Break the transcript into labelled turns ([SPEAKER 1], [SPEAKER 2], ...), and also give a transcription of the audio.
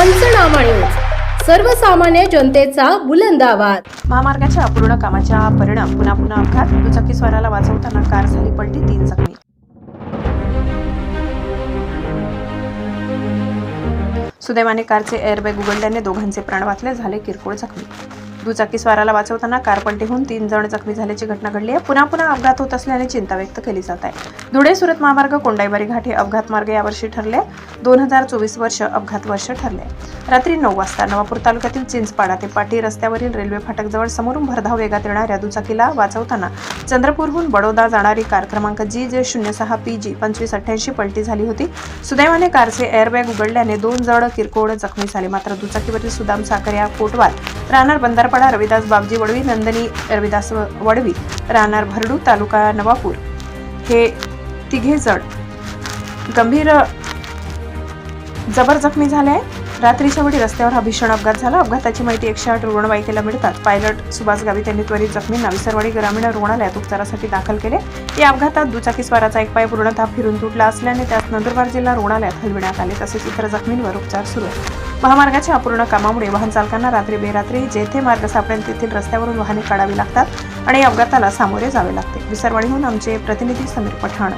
[SPEAKER 1] पंचनामा न्यूज. सर्वसामान्य जनतेचा बुलंद आवाज.
[SPEAKER 2] महामार्गाच्या अपूर्ण कामाच्या परिणाम पुन्हा पुन्हा अपघात. दुचाकी स्वाराला वाचवताना कार झाली पलटी तीन जखमी. सुदैवाने कारचे एअरबॅग उघडल्याने दोघांचे प्राण वाचले झाले किरकोळ जखमी. दुचाकी स्वाराला वाचवताना कार तीन जण जखमी झाल्याची घटना घडली आहे. पुन्हा पुन्हा अपघात होत असल्याने चिंता व्यक्त केली जात आहे. धुळे सुरत महामार्ग कोंडाईबारी घाट हे अपघात मार्ग यावर्षी ठरले. दोन हजार चोवीस वर्ष अपघात वर्ष ठरले. रात्री नऊ वाजता नवापूर तालुक्यातील चिंचपाडा ते पाटी रस्त्यावरील रेल्वे फाटकजवळ समोरून भरधाव वेगात येणाऱ्या दुचाकीला वाचवताना चंद्रपूरहून बडोदा जाणारी कार क्रमांक जी जे शून्य सहा पी जी पंचवीस अठ्ठ्याऐंशी पलटी झाली होती. सुदैवाने कारचे एअरबॅग उघडल्याने दोन जण किरकोळ जखमी झाले. मात्र दुचाकीवरील सुदाम साखर या कोटवाल राहणार पाडा रविदास बाबजी वडवी नंदनी रविदास वडवी राहणार भरडू तालुका नवापूर. हे तिघे जण गंभीर जबर जखमी झाले रात्रीच्या वेळी रस्त्यावर हा भीषण अपघात झाला. अपघाताची माहिती एकशे आठ रुग्णवाहिकेला मिळतात. पायलट सुभाष गावी त्यांनी त्वरित जखमींना विसरवाडी ग्रामीण रुग्णालयात उपचारासाठी दाखल केले. या अपघातात दुचाकी स्वाराचा एक पाय पूर्णतः फिरून तुटला असल्याने त्यास नंदुरबार जिल्हा रुग्णालयात हलविण्यात आले तसेच इतर जखमींवर उपचार सुरू आहेत. महामार्गाच्या अपूर्ण कामामुळे वाहन चालकांना रात्री बेरात्री जेथे मार्ग सापडेल तेथील रस्त्यावरून वाहने काढावी लागतात आणि अपघाताला सामोरे जावे लागते. विसरवाडीहून आमचे प्रतिनिधी समीर पठाण.